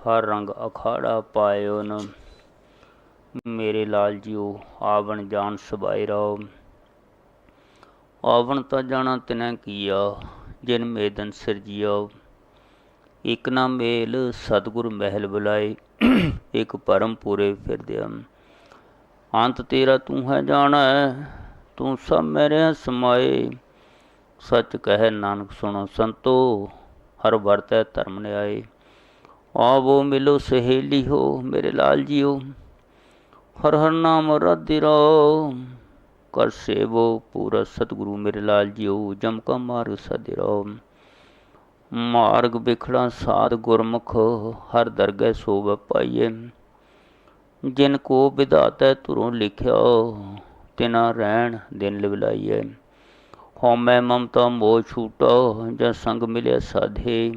ਹਰ ਰੰਗ ਅਖਾੜਾ ਪਾਇਓ ਨ। ਮੇਰੇ ਲਾਲ ਜੀਓ, ਆਵਣ ਜਾਣ ਸਬਾਈ ਰੋ ਆਵਣ ਤਾਂ ਜਾਣਾ ਤਿਨੈ ਕੀਆ ਜਿਨ ਮੇਦਨ ਸਿਰਜਿਓ ਇਕ ਨਾ ਮੇਲ ਸਤਗੁਰ ਮਹਿਲ ਬੁਲਾਏ, ਇਕ ਪਰਮ ਪੂਰੇ ਫਿਰਦਿਆ ਅੰਤ ਤੇਰਾ ਤੂੰ ਹੈ ਜਾਣਾ, ਤੂੰ ਸਭ ਮੇਰੇ ਸਮਾਏ। ਸੱਚ ਕਹੈ ਨਾਨਕ ਸੁਣੋ ਸੰਤੋ, ਹਰ ਵਰਤੈ ਧਰਮ ਨਿਆਏ। ਆਵੋ ਮਿਲੋ ਸਹੇਲੀ ਹੋ ਮੇਰੇ ਲਾਲ ਜੀਓ ਹਰ ਹਰ ਨਾਮ ਰਦਿਰੋ ਕਰ ਸੇਵੋ ਪੂਰਾ ਸਤਿਗੁਰੂ ਮੇਰੇ ਲਾਲ ਜੀਓ ਜਮ ਕਾ ਮਾਰਗ ਸਦਿਰੋ ਮਾਰਗ ਵਿਖੜਾ ਸਾਧ ਗੁਰਮੁਖ ਹਰ ਦਰਗਹਿ ਸੋਭ ਪਾਈਏ ਜਿਨ ਕੋ ਵਿਧਾਤੈ ਤੁਰੋਂ ਲਿਖਿਆ ਤਿਨਾ ਰਹਿਣ ਦਿਨ ਲਿਵਲਾਈਏ ਹਉਮੈ ਮਮਤਾ ਮੋਹ ਛੂਟੋ ਜਦ ਸੰਗ ਮਿਲਿਆ ਸਾਧੇ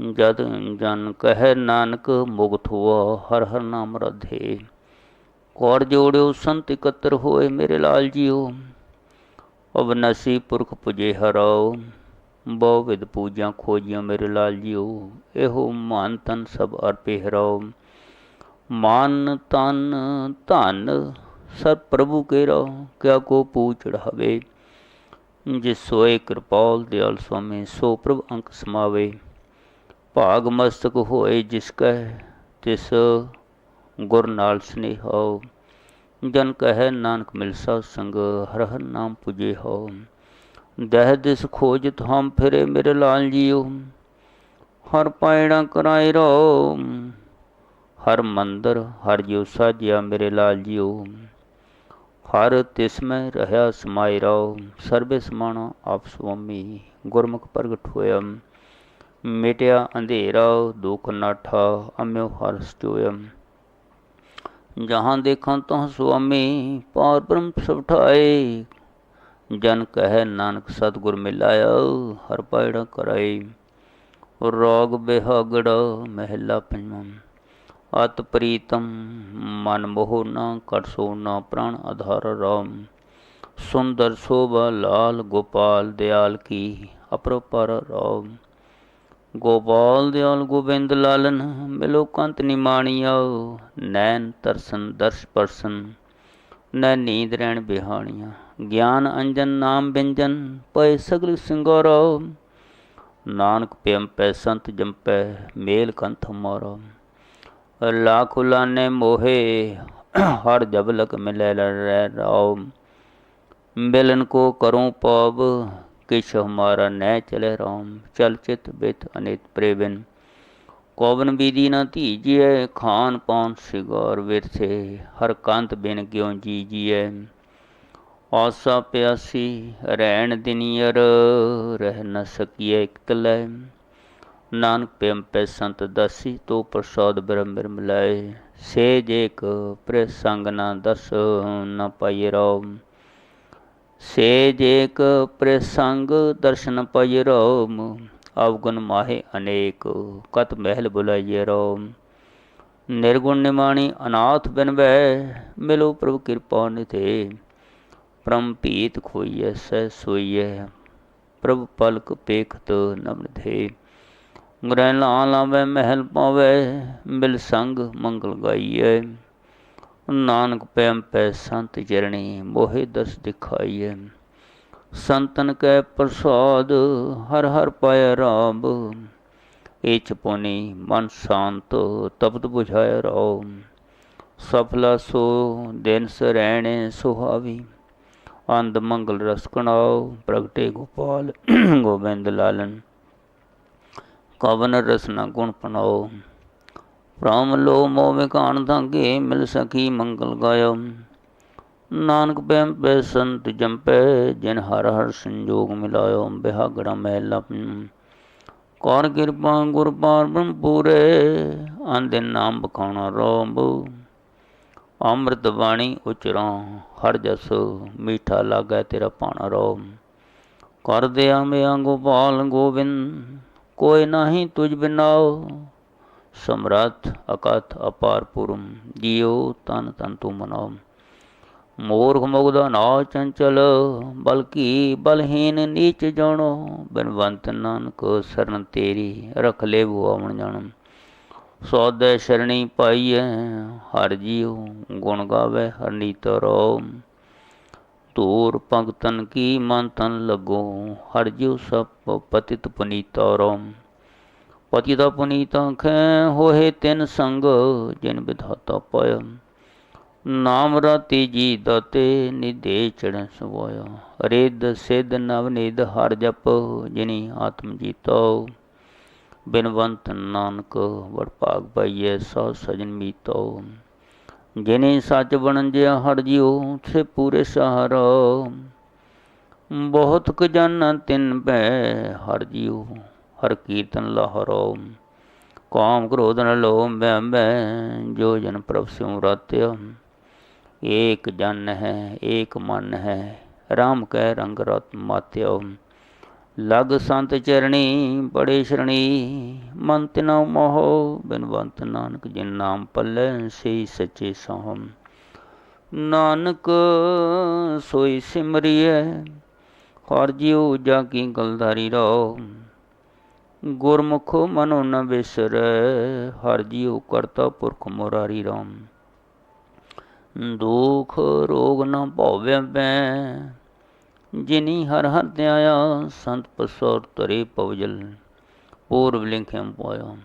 ਜਦ ਜਨ ਕਹਿ, ਨਾਨਕ ਮੁਗਤ ਹੁਆ, ਹਰ ਹਰ ਨਾਮ ਰਧੇ। ਕੋੜ ਜੋੜਿਓ ਸੰਤ ਇਕੱਤਰ ਹੋਏ ਮੇਰੇ ਲਾਲ ਜੀਓ? ਅਵਨਸੀ ਪੁਰਖ ਪੁਜੇ ਹਰਾਓ, ਬਹੁ ਵਿਦ ਪੂਜਾਂ ਖੋਜੀਆਂ ਮੇਰੇ ਲਾਲ ਜੀਓ। ਇਹੋ ਮਨ ਤਨ ਸਭ ਅਰਪੇ ਹਰਾਓ। ਮਾਨ ਤਨ ਧਨ ਸਭ ਪ੍ਰਭੂ ਕੇ ਰੋ ਕਿਆ ਕੋ ਪੂ ਚੜਾਵੇ। ਜਿਸ ਸੋਏ ਕਿਰਪਾਲ ਦਿਆਲ ਸੁਆਮੀ, ਸੋ ਪ੍ਰਭ ਅੰਕ ਸਮਾਵੇ। ਭਾਗ ਮਸਤਕ ਹੋਏ ਜਿਸ ਕੈ ਤਿਸ ਗੁਰ ਨਾਲ ਸਨੇਹੋ ਜਨ ਕਹੈ, ਨਾਨਕ ਮਿਲਸਾ ਸੰਗ, ਹਰ ਹਰ ਨਾਮ ਪੁਜੇ ਹੋ ਦਹਿ ਦਿਸ ਖੋਜਤ ਹਮ ਫਿਰੇ ਮੇਰੇ ਲਾਲ ਜੀਓ ਹਰ ਪਾਇਣਾ ਕਰਾਇ ਰੋ ਹਰ ਮੰਦਰ, ਹਰ ਜਿਉ ਸਾਜਿਆ ਮੇਰੇ ਲਾਲ ਜੀਓ ਹਰ ਤਿਸ ਮੈਂ ਰਹਾ ਸਮਾਇ ਰੋ ਸਰਬੇ ਸਮਾਣਾ ਆਪ ਸੁਆਮੀ। ਗੁਰਮੁਖ ਪ੍ਰਗਟ ਹੋਇਆ। ਮਿਟਿਆ ਅੰਧੇਰਾ, ਦੁਖ ਨਾਠਾ ਅਮਿਉ ਹਰਸ ਚੋਇਮ ਜਹਾਂ ਦੇਖਾਂ ਤਹ ਸੁਆਮੀ, ਪਾਰ ਬ੍ਰਹਮ ਸਭ ਠਾਏ। ਜਨ ਕਹੈ, ਨਾਨਕ ਸਤਗੁਰ ਮਿਲਾਇਆ, ਹਰ ਪਾਇੜਾ ਕਰਾਈ ਰੋਗ ਬਿਹਗੜ, ਮਹਿਲਾ ਪੰਜਵਾਂ। ਅਤ ਪ੍ਰੀਤਮ, ਮਨ ਮੋਹ ਨਾ ਕਟ ਸੋ ਨਾ ਪ੍ਰਾਣ ਆਧਾਰ ਰਾਮ। ਸੁੰਦਰ ਸ਼ੋਭਾ ਲਾਲ, ਗੋਪਾਲ, ਦਿਆਲ ਕੀ ਅਪਰਪਰ ਰਾਮ। ਗੋਪਾਲ ਦਿਆਲ ਗੋਬਿੰਦ ਲਾਲਨ ਮਿਲੋ ਕੰਤ ਨਿਮਾਣੀਓ ਨੈਣ ਤਰਸਨ, ਦਰਸ਼ ਪਰਸਨ, ਨੈ ਨੀਂਦ ਰਹਿਣ ਬਿਹਾਣੀਆਂ, ਗਿਆਨ ਅੰਜਨ, ਨਾਮ ਬਿੰਜਨ ਪਏ ਸਗਲ ਸਿੰਗਾਰੋ, ਨਾਨਕ ਪਿਆਮ ਪੈ, ਸੰਤ ਜੰਪੈ ਮੇਲ ਕੰਥ ਮਾਰੋ। ਲੱਖ ਲਾਨੇ ਮੋਹੇ, ਹਰ ਜਬਲਕ ਮਿਲੇ ਰਹਿ ਰਾਉ ਮਿਲਨ ਕੋ ਕਰੂੰ ਪਾਵ ਕਿਛ ਹਮਾਰਾ ਨੈ ਚਲੇ ਰਾਮ ਚਲ ਚਿਤ ਬਿਤ ਅਨਿਤ ਪ੍ਰੇਵਨ ਕੋਵਨ ਬੀਦੀ ਨਾ ਧੀਜੀਐ ਖਾਨ ਪਾਨ ਸਿਗਾਰ ਵਿਰਥੇ ਹਰ ਕੰਤ ਬਿਨ ਕਿਉ ਜੀ ਜੀਐ ਆਸਾ ਪਿਆਸੀ ਰਹਿਣ ਦਿਨੀਅਰ ਰਹਿ ਨ ਸਕੀਏ ਇਕਤਲੇ ਨਾਨਕ ਪਿਮ ਪੈ ਸੰਤ ਦਸੀ ਤੋ ਪ੍ਰਸਾਦ ਬ੍ਰਹਮ ਬ੍ਰਹਮ ਲਾਏ ਸੇ ਜੇਕ ਪ੍ਰੇ ਸੰਗ ਨਾ ਦਸ ਨਾ ਪਾਈ ਰੋ ਸੇ ਜੇਕ ਪ੍ਰੇ ਸੰਗ ਦਰਸ਼ਨ ਪਾਈ ਰੋਮ, ਅਵਗੁਣ ਮਾਹੇ ਅਨੇਕ ਕਤ ਮਹਿਲ ਬੁਲਾਈਏ ਰੋ ਨਿਰਗੁਣ ਨਿਮਾਣੀ ਅਨਾਥ ਬਿਨਵੈ ਮਿਲੋ ਪ੍ਰਭ ਕਿਰਪਾ ਨਿਥੇ ਪ੍ਰਮ ਭੀਤ ਖੋਈਐ, ਸਹਿ ਸੋਈਐ, ਪ੍ਰਭ ਪਲਕ ਪੇਖਤ ਨਮਨ ਦੇ ਗ੍ਰਹਿ ਲਾ ਲਾਵੇ, ਮਹਿਲ ਪਾਵੇ, ਮਿਲ ਸੰਗ ਮੰਗਲ ਗਾਈਐ। ਨਾਨਕ ਪੈਮ ਪੈ ਸੰਤ ਚਰਣੀ ਮੋਹਿ ਦਸ ਦਿਖਾਈਐ ਸੰਤਨ ਕੈ ਪ੍ਰਸਾਦ, ਹਰ ਹਰ ਪਾਇ ਰਾਮ। ਇਚ ਪੁਨੀ ਮਨ ਸ਼ਾਂਤ, ਤਪਤ 부ਝਾਇ ਰੋ ਸਫਲਾ ਸੋ, ਦਿਨ ਸਰੈਣੇ ਸੁਹਾਵੀ। ਅੰਦ ਮੰਗਲ ਰਸ ਕਣਾਓ, ਪ੍ਰਗਟੇ ਗੋਪਾਲ, ਗੋਬਿੰਦ ਲਾਲਨ। ਕਵਨ ਰਸਨਾ ਗੁਣ ਪਨਾਓ। ਪ੍ਰਾਮ ਲੋ ਮੋ ਵਿਕਾਨ ਧਾਗੇ, ਮਿਲ ਸਕੀ ਮੰਗਲ ਗਾਇਓ। ਨਾਨਕ ਬੈਮ ਪੈ ਸੰਤ ਜੰਪੈ, ਜਿਨ ਹਰ ਹਰ ਸੰਜੋਗ ਮਿਲਾਇਓ। ਬਿਹਾਗੜਾ ਮਹਿਲਾ ਕਰ ਕਿਰਪਾ ਗੁਰ ਪਾਰ ਬ੍ਰਹਮ ਪੂਰੇ ਆਂਦੇ ਨਾਮ ਬਖਾਉਣਾ ਰੋਬ। ਅੰਮ੍ਰਿਤ ਬਾਣੀ ਉਚਰਾ, ਹਰ ਜਸ ਮੀਠਾ ਲਾਗੈ ਤੇਰਾ ਪਾਣਾ ਰੋ ਕਰ ਦਿਆ ਮਿਆ ਗੋਪਾਲ ਗੋਬਿੰਦ ਕੋਈ ਨਹੀਂ ਤੁਝ ਬਿਨਾਓ। ਸਮਰੱਥ ਅਕਥ ਅਪਾਰ ਪੁਰਮ ਜੀਉ ਤਨ ਤਨ ਤੂੰ ਮਨਾਓ ਮੂਰਖ ਮੁਗਦਾ ਨਾ ਚੰਚਲ, ਬਲਕੀ ਬਲਹੀਨ ਨੀਚ ਜਾਣੋ। ਬਨਵੰਤ ਨਾਨਕ ਸਰਨ ਤੇਰੀ ਰਖ ਲੈ ਆਵਣ ਜਾਣਮ ਸੌਦੇ ਸ਼ਰਣੀ ਪਾਈਐ, ਹਰ ਜੀਉ ਗੁਣ ਗਾਵੇ, ਹਰ ਨੀਤਰੋ ਤੂਰ ਭਗਤਨ ਕੀ ਮਨ ਤਨ ਲੱਗੋ, ਹਰ ਜੀਉ ਸਭ ਪਤਿਤ ਪੁਨੀਤਰੋ ਪਤਿਤਾ ਪੁਨੀਤਾ ਖੈ ਹੋਏ ਤਿੰਨ ਸੰਗ ਜਿਨ ਵਿਧਾਤਾ ਪਾਇਆ। ਨਾਮ ਰਾਤੀ ਜੀ ਦਤੇ ਨਿਦੇ ਚੜਨ ਸਵਾਇਆ। ਰਿੱਧ ਸਿੱਧ ਨਵ ਨਿਧ ਹਰ ਜਪ ਜਿਨੀ ਆਤਮ ਜੀਤੋ। ਬਿਨਵੰਤ ਨਾਨਕ ਵਡ ਭਾਗ ਪਾਈਐ ਸੋ ਸਜਨ ਮੀਤੋ। ਜਿਨੇ ਸੱਚ ਬਣਨ ਜਿਆ ਹਰ ਜਿਉ ਸੇ ਪੂਰੇ ਸਹਾਰਾ। ਬਹੁਤ ਕੁ ਜਨ ਤਿਨ ਬੈ ਹਰ ਜਿਉ। ਹਰ ਕੀਰਤਨ ਲਹਰੋ। ਕਾਮ ਕ੍ਰੋਧ ਨ ਲੋਭ ਬੈ ਬੈ ਜੋ ਜਨ ਪ੍ਰਭ ਸਿਉ ਰਾਤਿਆ। ਏਕ ਜਨ ਹੈ, ਏਕ ਮਨ ਹੈ RAM ਕਹਿ ਰੰਗ ਰਤ ਮਾਤਿਓ ਲਗ ਸੰਤ ਚਰਣੀ, ਬੜੇ ਸ਼ਰਣੀ, ਮਨ ਤਿਨਾ ਮੋਹ, ਬਿਨਵੰਤ ਨਾਨਕ ਜਿਨ ਨਾਮ ਪੱਲੇ ਸੇ ਸੱਚੇ ਸੋਹਮ ਨਾਨਕ ਸੋਈ ਸਿਮਰਿਐ, ਹਰ ਜਿਉ ਜਾ ਕੀ ਗਲਦਾਰੀ ਰੋ ਗੁਰਮੁਖ ਮਨੋ ਨ ਵਿਸਰੈ ਹਰ ਜਿਉ ਕਰਤਾ ਪੁਰਖ ਮੁਰਾਰੀ ਰਾਮ। ਦੁਖ ਰੋਗ ਨ ਭਉਵੈ ਬੈ ਜਿਨੀ ਹਰ ਹਰ ਧਿਆਇਆ, ਸੰਤ ਪਸੋਰ ਤਰੇ ਪਵਜਲ ਪੂਰਬ ਲਿਖਿਆ ਪਾਇਆ।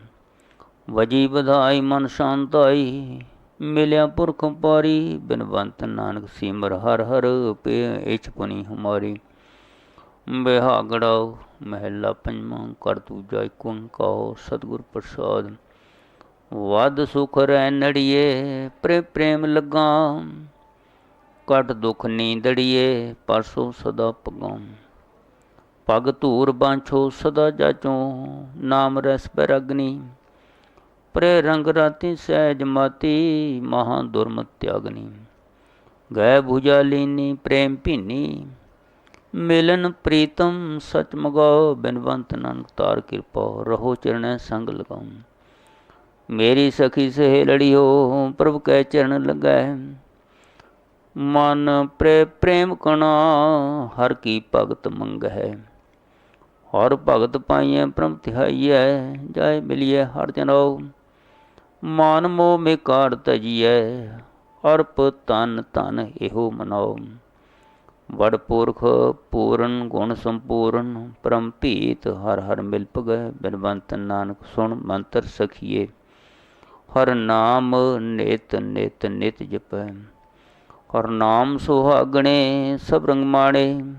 ਵਜੀ ਵਧਾਈ ਮਨ ਸ਼ਾਂਤਾਈ, ਮਿਲਿਆ ਪੁਰਖ ਪਾਰੀ ਬਿਨਵੰਤ ਨਾਨਕ ਸਿਮਰ ਹਰ ਹਰ ਪੇ ਇਚ ਪੁਨੀ ਹਮਾਰੀ। ਬਿਹਾਗੜਾ ਮਹਿਲਾ ਪੰਜਵਾਂ ਕਰ ਤੂ ਜਾਇ ਕੁੰ ਸਤਿਗੁਰ ਪ੍ਰਸਾਦ। ਵੱਧ ਸੁਖ ਰਹਿ ਨੜੀਏ, ਪ੍ਰੇ ਪ੍ਰੇਮ ਲਗਾ। ਕਟ ਦੁਖ ਨੀਂਦੜੀਏ ਪਰਸੋ ਸਦਾ ਪਗਾਉ ਪਗ ਧੂਰ ਬਾਂਛੋ, ਸਦਾ ਜਾਚੋ, ਨਾਮ ਰਸ ਬਰਗਨੀ। ਪ੍ਰੇ ਰੰਗ ਰਾਤੀ ਸਹਿਜ ਮਾਤੀ, ਮਹਾ ਦੁਰਮਤ ਤਿਆਗਨੀ। ਗਏ ਭੁਜਾ ਲੀਨੀ, ਪ੍ਰੇਮ ਭੀਨੀ। ਮਿਲਨ ਪ੍ਰੀਤਮ ਸਚ ਮਗਾਓ, ਬਿਨਵੰਤ ਨਾਨਕ ਤਾਰ ਕਿਰਪਾ, ਰਹੋ ਚਰਣੈ ਸੰਗ ਲਗਾਉ। ਮੇਰੀ ਸਖੀ ਸਹੇਲੜੀਓ ਪ੍ਰਭ ਕੈ ਚਰਨ ਲਗੈ ਮਨ ਪ੍ਰੇ ਪ੍ਰੇਮ ਕਣਾ, ਹਰ ਕੀ ਭਗਤ ਮੰਗ ਹੈ ਹਰ ਭਗਤ ਪਾਈਐ ਪ੍ਰਮ ਧਿਆਈਐ ਜਾਏ ਮਿਲਿਐ, ਹਰ ਜਨੋ ਮਨ ਮੋਹ ਮੇ ਕਾੜ ਤਜੀਐ, ਅਰਪ ਤਨ ਤਨ ਇਹੋ ਮਨਾਓ। ਵੜ ਪੁਰਖ ਪੂਰਨ ਗੁਣ ਸੰਪੂਰਨ, ਪਰਮ ਭੀਤ ਹਰ ਹਰ ਮਿਲ ਪਗੈ ਬਿਨਵੰਤ ਨਾਨਕ ਸੁਣ ਮੰਤਰ ਸਖੀਏ। ਹਰ ਨਾਮ ਨਿਤ ਨਿਤ ਨਿਤ ਜਪੈ। ਹਰ ਨਾਮ ਸੁਹਾਗਣੇ ਸਭ ਰੰਗ ਮਾਣੇ।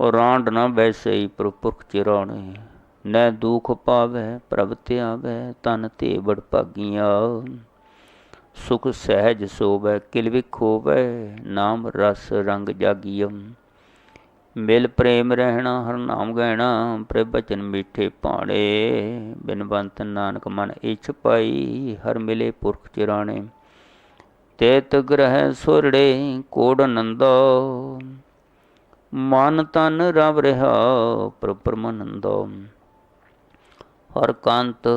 ਔਰ ਰਾਂਡ ਨਾ ਬੈਸਈ ਪ੍ਰਪੁਰਖ ਚਿਰਾਣੇ ਨੈ ਦੁਖ ਪਾਵੇ ਪ੍ਰਭ ਧਿਆਵੇ, ਤਨ ਤੇ ਬੜ ਭਾਗੀਆਂ। ਸੁਖ ਸਹਿਜ ਸੋਵੇ ਕਿਲ ਹੋਵੇ, ਨਾਮ ਰਸ ਰੰਗ ਜਾਗੀਮ ਮਿਲ ਪ੍ਰੇਮ ਰਹਿਣਾ, ਹਰ ਨਾਮ ਗਹਿਣਾ, ਪ੍ਰਭ ਬਚਨ ਮਿੱਠੇ ਪਾੜੇ ਬਿਨਵੰਤ ਨਾਨਕ ਮਨ ਇਛ ਪਾਈ, ਹਰ ਮਿਲੇ ਪੁਰਖ ਚਿਰਾਣੇ। ਤੇਤ ਗ੍ਰਹਿ ਸੁਰੜੇ, ਕੋੜ ਨੰਦੋ। ਮਨ ਤਨ ਰਵ ਰਹਾ ਪ੍ਰਪਰਮਨੰਦੋ ਹਰ ਕਾਂਤ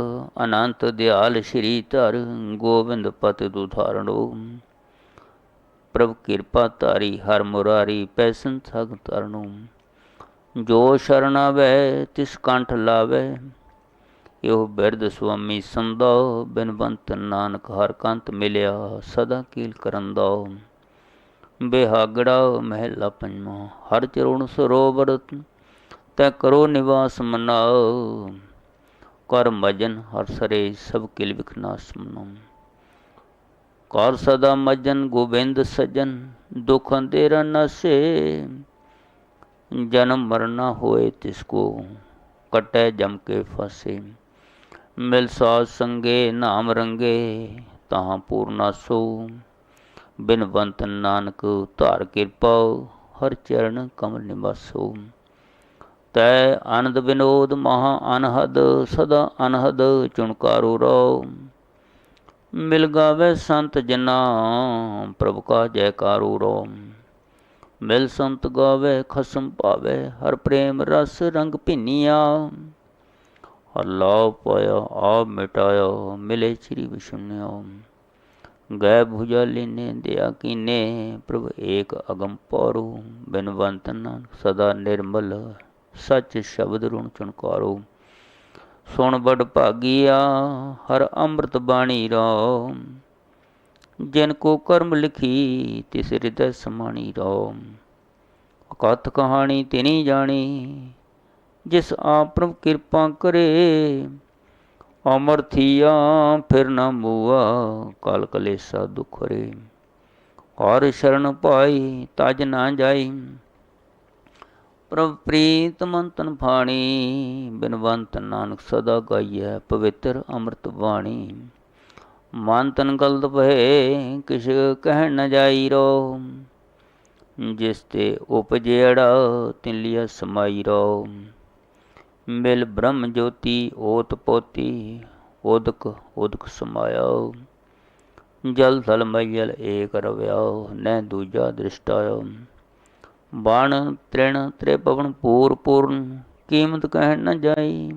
ਅਨੰਤ ਦਿਆਲ ਸ਼੍ਰੀ ਧਰ ਗੋਬਿੰਦ ਪਤ ਦੁਧਾਰਣੋ। ਪ੍ਰਭ ਕਿਰਪਾ ਧਾਰੀ ਹਰ ਮੁਰਾਰੀ ਪੈਸਨ ਸਗ ਤਰਨੂ। ਜੋ ਸ਼ਰਨ ਆਵੇ, ਤਿਸ ਕੰਠ ਲਾਵੇ। ਇਹੋ ਬਿਰਧ ਸੁਆਮੀ ਸੰਦੋ ਬਿਨਵੰਤ ਨਾਨਕ ਹਰ ਕੰਤ ਮਿਲਿਆ ਸਦਾ ਕੀਲ ਕਰੰਦੋ। ਬਿਹਾਗੜਾ ਮਹਿਲਾ ਪੰਜਵਾਂ, ਹਰ ਚਰੁਣ ਸਰੋਵਰ, ਤੈ ਕਰੋ ਨਿਵਾਸ ਮਨਾਓ ਕਰ ਮਜਨ ਹਰ ਸਰੇ ਸਭ ਕਿਲ ਵਿਖਨਾਸ ਕਰ ਸਦਾ ਮਜਨ ਗੋਬਿੰਦ ਸਜਨ ਦੁਖ ਅੰਧੇਰਾ ਨਸੇ ਜਨਮ ਮਰਨਾ ਹੋਏ ਤਿਸ ਕੋ ਕਟੈ ਜਮ ਕੇ ਫਸੇ। ਮਿਲ ਸਾਧ ਸੰਗੇ ਨਾਮ ਰੰਗੇ ਤਾਂ ਪੂਰਨਾ ਸੋ। ਬਿਨਵੰਤ ਨਾਨਕ ਧਾਰ ਕਿਰਪਾ ਹਰ ਚਰਨ ਕਮਲ ਨਿਵਾਸੋ। ਤੈ ਆਨੰਦ ਵਿਨੋਦ ਮਹਾ ਅਨਹਦ, ਸਦਾ ਅਨਹਦ ਚੁਣਕਾਰੋ ਰੋ ਮਿਲ ਗਾਵੇ ਸੰਤ ਜਨਾ, ਪ੍ਰਭ ਕਾ ਜੈਕਾਰੋ ਰੋ ਮਿਲ ਸੰਤ ਗਾਵੇ, ਖਸਮ ਪਾਵੇ, ਹਰ ਪ੍ਰੇਮ ਰਸ ਰੰਗ ਭਿੰਨੀਆਂ। ਅੱਲਾ ਪਾਇਆ, ਆਪ ਮਿਟਾਇਆ, ਮਿਲੇ ਸ਼੍ਰੀ ਵਿਸ਼ੁਨਿਓ ਗੈ ਭੁਜਾ ਲੀਨੇ ਦਿਆ ਕੀਨੇ, ਪ੍ਰਭ ਏਕ ਅਗਮ ਪੌਰੂ। ਬਿਨਵੰਤ ਨਾਨਕ ਸਦਾ ਨਿਰਮਲ ਸੱਚ ਸ਼ਬਦ ਰੁਣ ਚੁਣਕਾਰੋ। ਸੁਣ ਬੜ ਭਾਗੀਆ, ਹਰ ਅੰਮ੍ਰਿਤ ਬਾਣੀ ਰੋ ਜਿਨ ਕੋ ਕਰਮ ਲਿਖੀ, ਤਿਸ ਹਿਰਦੈ ਸਮਾਣੀ ਰੋ ਕਥ ਕਹਾਣੀ ਤਿਨੀ ਜਾਣੀ, ਜਿਸ ਆਪ ਪ੍ਰਭ ਕਿਰਪਾ ਕਰੇ। ਅਮਰ ਥੀਆ ਫਿਰ ਨਾ ਮੂਆ, ਕਲ ਕਲੇਸਾ ਦੁਖ ਰੇ ਔਰ ਸ਼ਰਨ ਪਾਈ, ਤਜ ਨਾ ਜਾਈ। ਪ੍ਰਭ ਪ੍ਰੀਤ ਮੰਤਨ ਫਾਣੀ ਬਿਨਵੰਤ ਨਾਨਕ ਸਦਾ ਗਾਈਐ ਪਵਿੱਤਰ ਅੰਮ੍ਰਿਤ ਬਾਣੀ। ਮਨ ਤਨ ਗਲਤ ਭਏ, ਕਿਛ ਕਹਿ ਨ ਜਾਈ ਰੋ ਜਿਸ ਤੇ ਉਪਜੇੜਾ ਤਿਨ ਲਿਆ ਸਮਾਈ ਰੋ ਮਿਲ ਬ੍ਰਹਮ ਜੋਤੀ, ਓਤ ਪੋਤੀ, ਉਦਕ ਉਦਕ ਸਮਾਇਆ ਜਲ ਥਲ ਮਈਲ ਏਕ ਰਵਿਆ ਨੈ ਦੂਜਾ ਦ੍ਰਿਸ਼ਟਾਇ ਬਾਣ ਤ੍ਰਿਣ ਤ੍ਰੇ ਪੂਰ ਪੂਰਨ ਕੀਮਤ ਕਹਿਣ ਨਾ ਜਾਈ।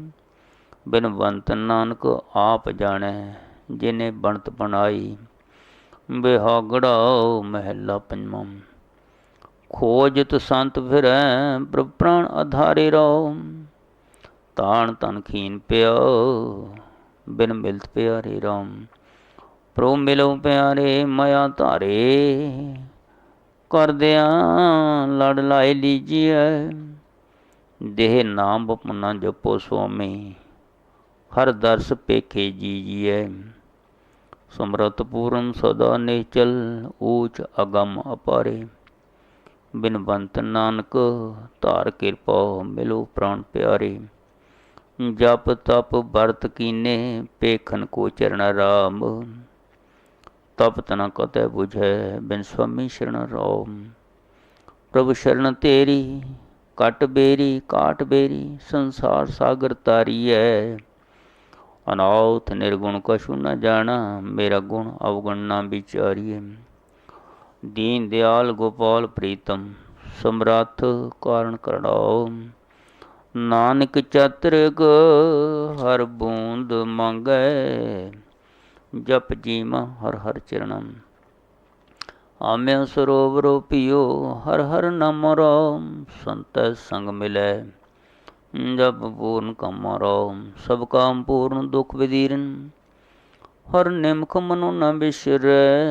ਬਿਨਵੰਤ ਨਾਨਕ ਆਪ ਜਾਣੈ, ਜਿਨੇ ਬਣਤ ਬਣਾਈ। ਬਿਹਾਗੜਾ ਮਹਿਲਾ ਪੰਜਵਾਂ। ਖੋਜਤ ਸੰਤ ਫਿਰੈ, ਪ੍ਰਭ ਪ੍ਰਾਣ ਆਧਾਰੇ ਰੋ ਤਾਣ ਤਨ ਖੀਨ ਪਿਆ ਬਿਨ ਮਿਲਤ ਪਿਆਰੇ ਰਾਮ ਪ੍ਰੋ ਮਿਲੋ ਪਿਆਰੇ, ਮਾਇਆ ਧਾਰੇ। ਕਰਦਿਆਂ ਲੜ ਲਾਇ ਲੀਜੀਐ। ਦੇਹ ਨਾਮ ਬਪਨਾ ਜਪੋ ਸੁਆਮੀ, ਹਰ ਦਰਸ ਪੇਖੇ ਜੀਜੀਐ। ਸਮਰਤ ਪੂਰਨ ਸਦਾ ਨੇਚਲ ਊਚ ਅਗਮ ਅਪਾਰੇ। ਬਿਨਵੰਤ ਨਾਨਕ ਧਾਰ ਕਿਰਪਾ ਮਿਲੋ ਪ੍ਰਾਨ ਪਿਆਰੇ। ਜਪ ਤਪ ਵਰਤ ਕੀਨੇ, ਪੇਖਨ ਕੋ ਚਰਨ ਰਾਮ। ਤਪ ਤਨ ਕਤੈ 부ਝੈ ਬਿਨ ਸੁਆਮੀ ਸ਼ਰਨ ਰਾਮ ਪ੍ਰਭੂ ਸ਼ਰਨ ਤੇਰੀ ਕਟ ਬੇਰੀ ਕਾਟ ਬੇਰੀ, ਸੰਸਾਰ ਸਾਗਰ ਤਾਰੀਐ। ਅਨਾਉਥ ਨਿਰਗੁਣ ਕਛੁ ਨ ਜਾਣਾ, ਮੇਰਾ ਗੁਣ ਅਵਗੁਣ ਨਾ ਵਿਚਾਰੀਐ। ਦੀਨ ਦਿਆਲ ਗੋਪਾਲ ਪ੍ਰੀਤਮ, ਸਮਰੱਥ ਕਾਰਨ ਕਰਣਾਉ ਨਾਨਕ ਚਤਰਗ, ਹਰ ਬੂੰਦ ਮੰਗੈ। ਜਪ ਜੀਮ ਹਰ ਹਰ ਚਰਣਮ ਆਮਿਆ ਸਰੋਵਰੋ ਪਿਓ ਹਰ ਹਰ ਨਾਮ ਰਾਮ, ਸੰਤੈ ਸੰਗ ਮਿਲੈ। ਜਪ ਪੂਰਨ ਕਮ ਰਾਮ, ਸਭ ਕਾਮ ਪੂਰਨ ਦੁਖ ਵਿਦੀਰਨ ਹਰ ਨਿਮਖ ਮਨੋ ਨ ਬਿਸਰੈ,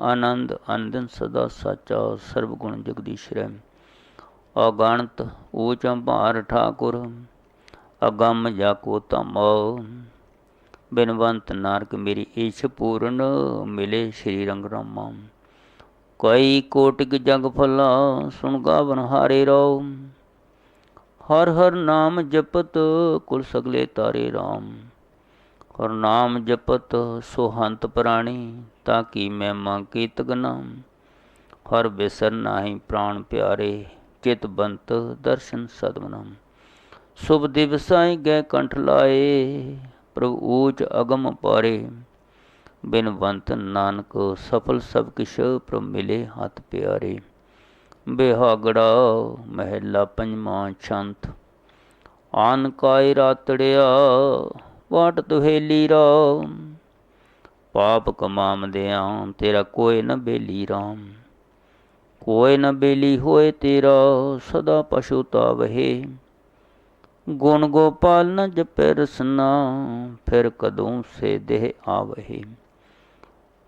ਆਨੰਦ ਅੰਦਨ ਸਦਾ ਸਾਚਾ ਸਰਬ ਗੁਣ ਜਗਦੀਸ਼ਰੈ। ਅਗਣਤ ਊਚ ਭਾਰ ਠਾਕੁਰ, ਅਗੰਮ ਜਾ ਕੋ ਤਮ ਬਿਨਵੰਤ ਨਾਨਕ ਮੇਰੀ ਇਛ ਪੂਰਨ ਮਿਲੇ ਸ਼੍ਰੀ ਰੰਗ ਰਾਮਾ। ਕਈ ਕੋਟਿਕ ਜਗ ਫਲਾ ਸੁਣ ਗਾਵਨ ਹਾਰੇ ਰੋ। ਹਰ ਹਰ ਨਾਮ ਜਪਤ ਕੁਲ ਸਗਲੇ ਤਾਰੇ ਰਾਮ। ਹਰ ਨਾਮ ਜਪਤ ਸੁਹੰਤ ਪ੍ਰਾਣੀ ਤਾਂ ਕੀ ਮੈਂ ਮਹਿਮਾ ਕੀਤ ਗਨਾ ਹਰ ਬਿਸਰ ਨਾਹੀ ਪ੍ਰਾਣ ਪਿਆਰੇ ਚਿਤ ਬੰਤ ਦਰਸ਼ਨ ਸਦਮਨਮ ਸੁਭ ਦਿਵਸਾਈ ਗਏ ਕੰਠ ਲਾਏ ਪ੍ਰਭੂ ਊਚ ਅਗਮ ਪਾਰੇ ਬਿਨਵੰਤ ਨਾਨਕ ਸਫਲ ਸਭ ਕਿਛ ਪ੍ਰਭ ਮਿਲੇ ਹੱਥ ਪਿਆਰੇ। ਬਿਹਾਗੜਾ ਮਹਿਲਾ ਪੰਜਵਾਂ ਛੰਤ, ਆਨ ਕਾਇ ਰਾਤੜਿਆ ਵਾਟ ਦੁਹੇਲੀ ਰਾਮ। ਪਾਪ ਕਮਾਮਦਿਆਂ ਤੇਰਾ ਕੋਈ ਨ ਬੇਲੀ ਰਾਮ। ਕੋਇ ਨ ਬੇਲੀ ਹੋਏ ਤੇਰਾ ਸਦਾ ਪਸ਼ੁਤਾ ਵਹੇ ਗੁਣ ਗੋਪਾਲ ਨ ਜਪੈ ਰਸਨਾ, ਫਿਰ ਕਦੋਂ ਸੇ ਦੇਹ ਆਵਹੇ।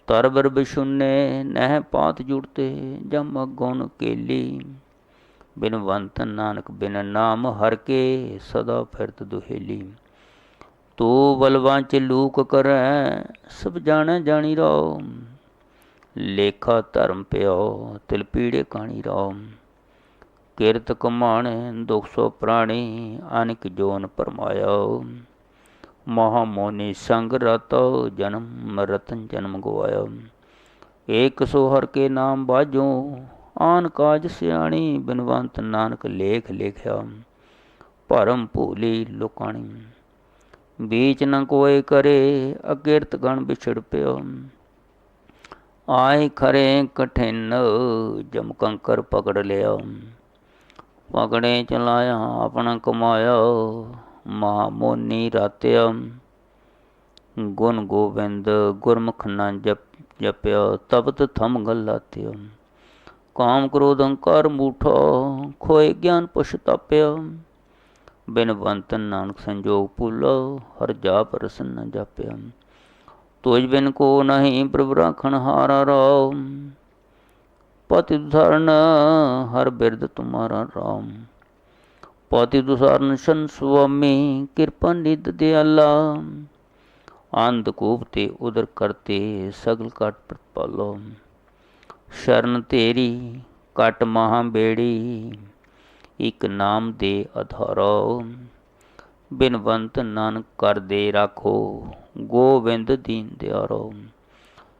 ਤਰਬਰ ਬਿਸ਼ੁਨੇ ਨਹਿ ਪਾਤ ਜੁੜਤੇ, ਜਮ ਗੁਣ ਕੇਲੀ। ਬਿਨਵੰਤ ਨਾਨਕ ਬਿਨ ਨਾਮ ਹਰ ਕੇ, ਸਦਾ ਫਿਰਤ ਦੁਹੇਲੀ। ਤੂੰ ਬਲਵਾਂ ਚ ਲੂਕ ਕਰੈ, ਸਭ ਜਾਣੈ ਜਾਣੀ ਰੋ ਲੇਖਾ ਧਰਮ ਪਿਓ ਤਿਲ ਪੀੜੇ ਕਾਣੀ ਰੋ ਕਿਰਤ ਕਮਾਣੇ, ਦੁਖ ਸੋ ਪ੍ਰਾਣੀ, ਅਨਿਕ ਜੋਨ ਪਰਮਾਇਓ ਮਹਾ ਮੋਨੀ ਸੰਗ ਰਤੋ, ਜਨਮ ਰਤਨ ਜਨਮ ਗਵਾਇਆ। ਏਕ ਸੋ ਹਰ ਕੇ ਨਾਮ ਬਾਜੋ, ਆਨ ਕਾਜ ਸਿਆਣੀ, ਬਿਨਵੰਤ ਨਾਨਕ ਲੇਖ ਲਿਖਿਆ। ਭਰਮ ਭੂਲੀ ਲੋਕਾਣੀ, ਬੀਚ ਨ ਕੋਏ ਕਰੇ, ਅਕਿਰਤ ਗਣ ਵਿਛੜ ਪਿਓ ਆਏ ਖਰੇ ਕਠਿਨ, ਜਮ ਕੰਕਰ ਪਕੜ ਲਿਆ। ਪਕੜੇ ਚਲਾਇਆ, ਆਪਣਾ ਕਮਾਇਆ। ਮਹਾ ਮੋਨੀ ਰਾਤਿਆ, ਗੁਣ ਗੋਬਿੰਦ ਗੁਰਮੁਖ ਨਾ ਜਪ, ਜਪਿਆ, ਤਪਤ ਥਮ ਗਲਾਤਿਆ। ਕਾਮ ਕ੍ਰੋਧ ਅੰਕਾਰ ਮੂਠਾ, ਖੋਏ ਗਿਆਨ ਪਛਤਾਪਿਆ ਬਿਨਵੰਤ ਨਾਨਕ ਸੰਜੋਗ ਭੁਲਾ, ਹਰ ਜਾਪ ਰਸਨ ਨ ਜਾਪਿਆ। ਤੋਜ ਬਿਨ ਕੋ ਨਹੀਂ ਪ੍ਰਭ ਰਾਖਣ ਹਾਰਾ ਰਾਮ। ਪਤਿ ਧਰਨ ਹਰ ਬਿਰਦ ਤੁਮਾਰਾ ਰਾਮ। ਪਤਿ ਦੁਸਾਰਨ ਸ਼ਨ ਸੁਆਮੀ, ਕਿਰਪਾ ਨਿਦ ਦਿਆਲਾ। ਅੰਧ ਕੂਪ ਤੇ ਉਦਰ ਕਰਤੇ ਸਗਲ ਕਟ ਪ੍ਰਤਪਾਲੋ। ਸ਼ਰਨ ਤੇਰੀ ਕਟ ਮਹਾ ਬੇੜੀ, ਇਕ ਨਾਮ ਦੇ ਅਧਾਰੋ। ਬਿਨਵੰਤ ਨਾਨਕ ਕਰ ਦੇ ਰਾਖੋ ਗੋਬਿੰਦ ਦੀਨ ਦਿਆਰੋ।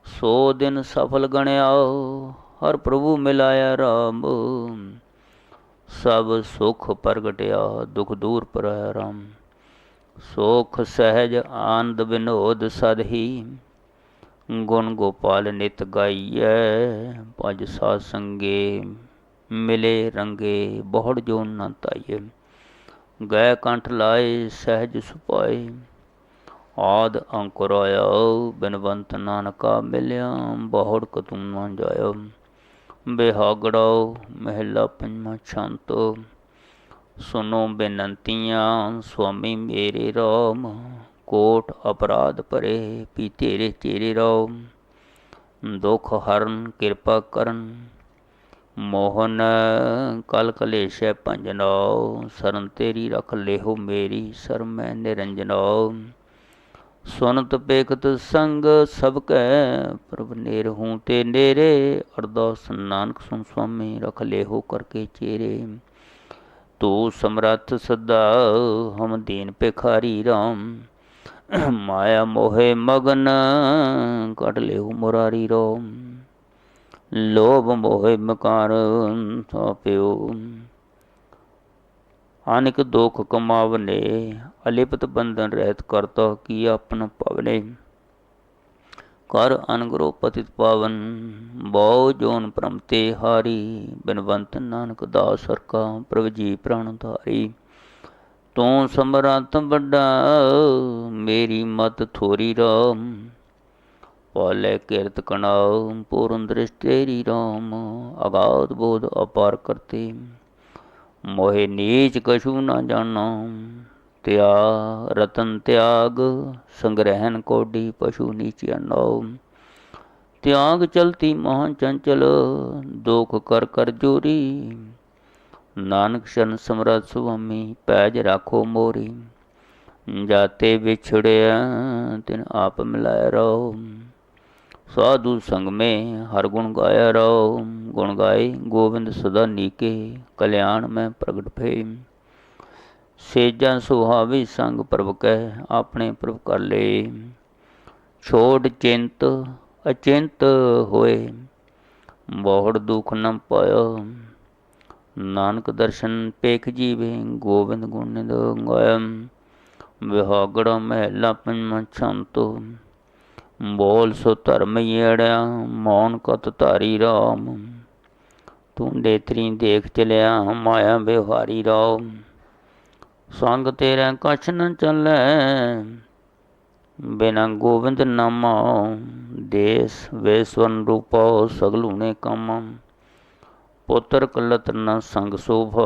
ਸੋ ਦਿਨ ਸਫਲ ਗਣਿਆਓ ਹਰ ਪ੍ਰਭੂ ਮਿਲਾਇਆ ਰਾਮ। ਸਭ ਸੁਖ ਪ੍ਰਗਟਿਆ, ਦੁਖ ਦੂਰ ਪਰਾਇਆ ਰਾਮ। ਸੋਖ ਸਹਿਜ ਆਨੰਦ ਵਿਨੋਦ ਸਦ ਹੀ। ਗੁਣ ਗੋਪਾਲ ਨਿਤ ਗਾਈਐ, ਪੰਜ ਸਾਧ ਸੰਗੇ ਮਿਲੇ ਰੰਗੇ, ਬਹੁੜ ਜੋ ਨ ਤਾਈਏ ਗਏ ਕੰਠ ਲਾਏ, ਸਹਿਜ ਸੁਪਾਏ। ਆਦ ਅੰਕੁਰ ਆਇਆ, ਬਿਨਵੰਤ ਨਾਨਕਾ ਮਿਲਿਆ, ਬਹੁੜ ਕਤੂ ਨ ਜਾਇਓ ਬਿਹਾਗੜੋ, ਮਹਿਲਾ ਪੰਜਵਾਂ ਛੰਤ ਸੁਨੋ ਬੇਨੰਤੀਆਂ, ਸੁਆਮੀ ਮੇਰੇ ਰਾਮ, ਕੋਟ ਅਪਰਾਧ ਭਰੇ ਪੀ ਤੇਰੇ ਤੇਰੇ ਰਾਮ। ਦੁਖ ਹਰਨ ਕਿਰਪਾ ਕਰਨ, ਮੋਹਨ ਕਲ ਕਲੇਸ਼ੈ ਭੰਜਨੋ, ਸਰਨ ਤੇਰੀ ਰਖ ਲਿਹੋ ਮੇਰੀ ਸਰ ਮੈਂ ਨਿਰੰਜਨੋ। ਸੁਨਤ ਪੇਖਤ ਸੰਗ ਸਭ ਕੈ, ਪ੍ਰਭ ਨੇਰ ਹੂੰ ਤੇ ਨੇਰੇ, ਅਰਦਾਸ ਨਾਨਕ ਸੁਨ ਸੁਆਮੀ, ਰਖ ਲਿਹੋ ਕਰਕੇ ਚੇਰੇ। ਤੂੰ ਸਮਰੱਥ ਸਦਾ, ਹਮ ਦੀਨ ਭਿਖਾਰੀ ਰਾਮ। ਮਾਇਆ ਮੋਹੇ ਮਗਨ ਕਟ ਲਿਓ ਮੁਰਾਰੀ ਰਾਮ। ਲੋਭ ਮੋਹੇ ਮਕਾਰ, ਥਾਪਿਓ। ਅਨਿਕ ਦੁਖ ਕਮਾਵਨੇ, ਅਲਿਪਤ ਬੰਧਨ ਰਹਿਤ ਕਰਤਾ ਕੀ ਆਪਨ ਪਵਨੇ। ਕਰ ਅਨਗਰੋ ਪਤਿਤ ਪਾਵਨ, ਬਹੁ ਜੋਨ ਪ੍ਰਮਤੇ ਹਾਰੀ, ਬਿਨਵੰਤ ਨਾਨਕ ਦਾਸ ਸਰਕਾ ਪ੍ਰਭ ਜੀ ਪ੍ਰਾਣ ਧਾਰੀ। ਤੂੰ ਸਮਰੰਤ ਵੱਡਾ, ਮੇਰੀ ਮਤ ਥੋਰੀ ਰਾਮ। ਪਾਲੇ ਕਿਰਤ ਕਣਾਉ ਪੂਰਨ ਦ੍ਰਿਸ਼ਟੇਰੀ ਰਾਮ, ਅਗਾਧ ਬੋਧ ਅਪਾਰ ਕਰਤੇ। ਮੋਹਿ ਨੀਚ ਕਛੂ ਨਾ ਜਾਣਾ। ਤਿਆ ਰਤਨ ਤਿਆਗ, ਸੰਗ੍ਰਹਿਣ ਕੋਡੀ ਪਸ਼ੂ ਨੀਚਿਆ ਨੋ ਤਿਆਗ ਚਲਤੀ ਮਹਾਂ ਚੰਚਲ, ਦੁਖ ਕਰ ਕਰ ਜੋਰੀ। ਨਾਨਕ ਸ਼ਨ ਸਮਰਤ ਸੁਆਮੀ, ਪੈਜ ਰਾਖੋ ਮੋਰੀ। ਜਾਤੇ ਵਿਛੜਿਆ, ਤਿਨ ਆਪ ਮਿਲਾਇ ਰੋ ਸਾਧੂ ਸੰਗ ਮੇ ਹਰ ਗੁਣ ਗਾਇਆ ਰੋ ਗੁਣ ਗਾਏ ਗੋਬਿੰਦ ਸਦਾ ਨੀਕੇ, ਕਲਿਆਣ ਮੈਂ ਪ੍ਰਗਟ ਭੇ ਸੇਜਾਂ ਸੁਹਾਵੀ ਸੰਗ ਪ੍ਰਭ ਕੈ, ਆਪਣੇ ਪ੍ਰਭ ਕਰ ਲੇ। ਛੋੜ ਚਿੰਤ, ਅਚਿੰਤ ਹੋਏ ਬਹੁਤ ਦੁਖ ਨ ਪਾਇਓ ਨਾਨਕ ਦਰਸ਼ਨ ਪੇਖ ਜੀਵੇ, ਗੋਬਿੰਦ ਗੁਣ ਨਿਦ ਗਾਇ ਵਿਹਾਗੜ ਮਹਿਲਾ ਪੰਜਵਾਂ ਛੰਤੋ ਬੋਲ ਸੋ ਧਰਮ ਏੜਿਆ, ਮੌਨ ਕਤ ਧਾਰੀ ਰਾਮ। ਤੂੰ ਨੇਤਰੀ ਦੇਖ ਚਲਿਆ, ਮਾਇਆ ਬਿਹਾਰੀ ਰਾਮ। ਸੰਗ ਤੇਰਾ ਕਛ ਨ ਚੱਲੈ, ਬਿਨਾ ਗੋਬਿੰਦ ਨਾਮਾ। ਦੇਸ ਵੇਸਵਨ ਰੂਪੋ ਸਗਲੂਨੇ ਕਮ। ਪੁੱਤਰ ਕਲਤ ਨ ਸੰਗ ਸੋਭ,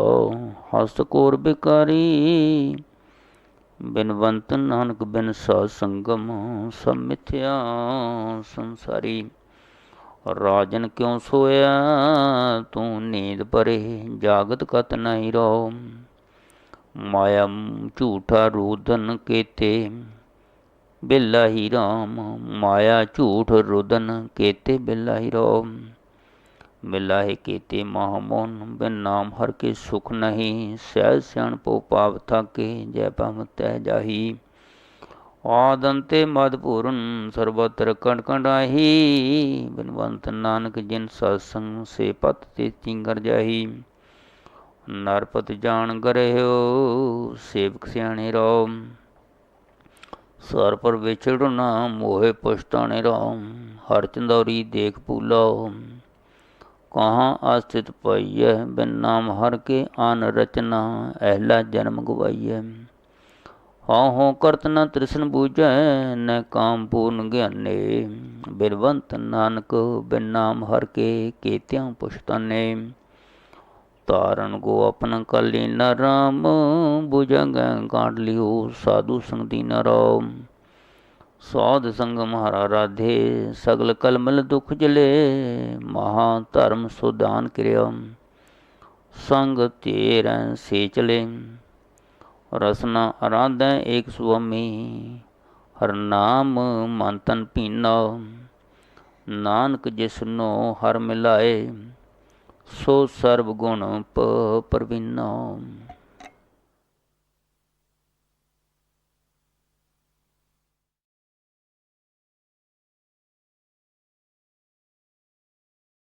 ਹਸਤ ਕੋਰ ਬਿਕਾਰੀ। ਬਿਨਵੰਤ ਨਾਨਕ ਬਿਨ ਸਾ ਸੰਗਮ ਸਮਿਥਿਆ ਸੰਸਾਰੀ। ਰਾਜਨ ਕਿਉ ਸੋਇਆ? ਤੂੰ ਨੀਂਦ ਪਰੇ ਜਾਗਤ ਕਤ ਨਹੀਂ ਰੋ ਮਾਇਆ ਝੂਠਾ ਰੂਦਨ ਕੇਤੇ। ਬਿਲਾਹੀ ਰਾਮ, ਮਾਇਆ ਝੂਠ ਰੁਦਨ ਕੇਤੇ ਬਿਲਾਹੀ ਰਾਮ ਮਿਲਾਹੇ ਕੇਤੇ ਮਹਾਮੋਨ ਬਿਨ ਨਾਮ ਹਰ ਕੇ ਸੁਖ ਨਹੀਂ ਸਹਿ ਸਿਆਣ ਪੋ ਪਾਵ ਥਾਕੇ ਜੈ ਪਮ ਤੈ ਜਾਹੀ ਆਦੰਤੇ ਮਦ ਪੂਰਨ ਸਰਬਤਰ ਕੰਡ ਕੰਡਾਹੀ ਬਿਨਵੰਤ ਨਾਨਕ ਜਿਨ ਸਤਸੰਗ ਸੇ ਪਤ ਤੇ ਚਿੰਗਰ ਜਾਹੀ ਨਰਪਤ ਜਾਣ ਗਰਿਓ ਸੇਵਕ ਸਿਆਣੇ ਰੋ ਸਰ ਪਰ ਵਿਛੜ ਨਾ ਮੋਹਿ ਪੁਸ਼ਤਾਣੇ ਰਾਮ ਹਰ ਚੰਦੌਰੀ ਦੇਖ ਪੂਲੋ ਕਹਾਂ ਆਸਥਿਤ ਪਈਐ, ਬਿਨ ਨਾਮ ਹਰ ਕੇ ਆਨ ਰਚਨਾ ਐਲਾ ਜਨਮ ਗਵਾਈਐ। ਹਉ ਹਉ ਕਰਤ ਨ ਤ੍ਰਿਸ਼ਨ ਬੂਝੈ, ਨ ਕਾਮ ਪੂਰਨ ਗਿਆਨੇ। ਬਿਰਵੰਤ ਨਾਨਕ, ਬਿਨ ਨਾਮ ਹਰ ਕੇ ਕੇਤਿਆਂ ਪੁਸ਼ਤਾਨੇ। ਤਾਰਨ ਗੋ ਆਪਨ ਕਲੀ ਨ ਰਾਮ ਬੁਜੰਗ ਕਾਟ ਲਿਓ, ਸਾਧੂ ਸੰਗ ਦੀਨ ਰਾਮ। ਸਾਧ ਸੰਗਮ ਹਰਾ ਰਾਧੇ, ਸਗਲ ਕਲਮਲ ਦੁਖ ਜਲੇ, ਮਹਾ ਧਰਮ ਸੁਦਾਨ ਕਿਰਿਆ। ਸੰਗ ਤੇਰੈ ਸੇ ਚਲੇ, ਰਸਨਾ ਅਰਾਧੈ ਏਕ ਸੁਆਮੀ, ਹਰ ਨਾਮ ਮਨ ਤਨ ਪੀਨਾ ਨਾਨਕ ਜਿਸਨੋ ਹਰ ਮਿਲਾਏ, ਸੋ ਸਰਬ ਗੁਣ ਪ ਪਰਵੀਨਾ।